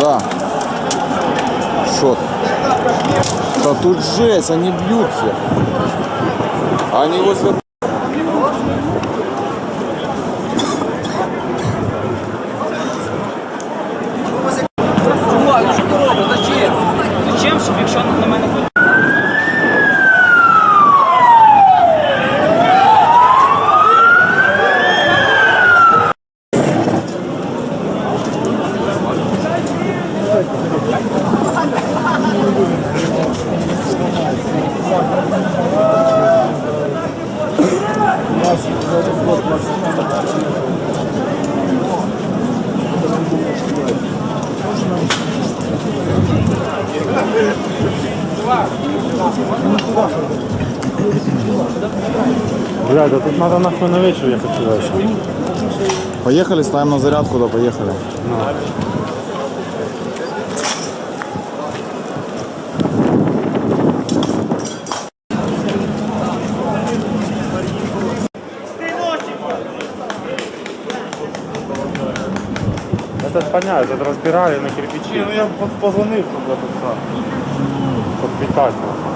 Да. Шот. Да тут жесть, они бьются. Они возле... Зачем, щоб якщо на мене? Блядь, да тут надо нахуй на вечер ехать сюда еще. Поехали, ставим на зарядку, да, поехали. Это понятно, это разбирали на кирпичи. Ну я позвонив туди. Подпитать. нахуй.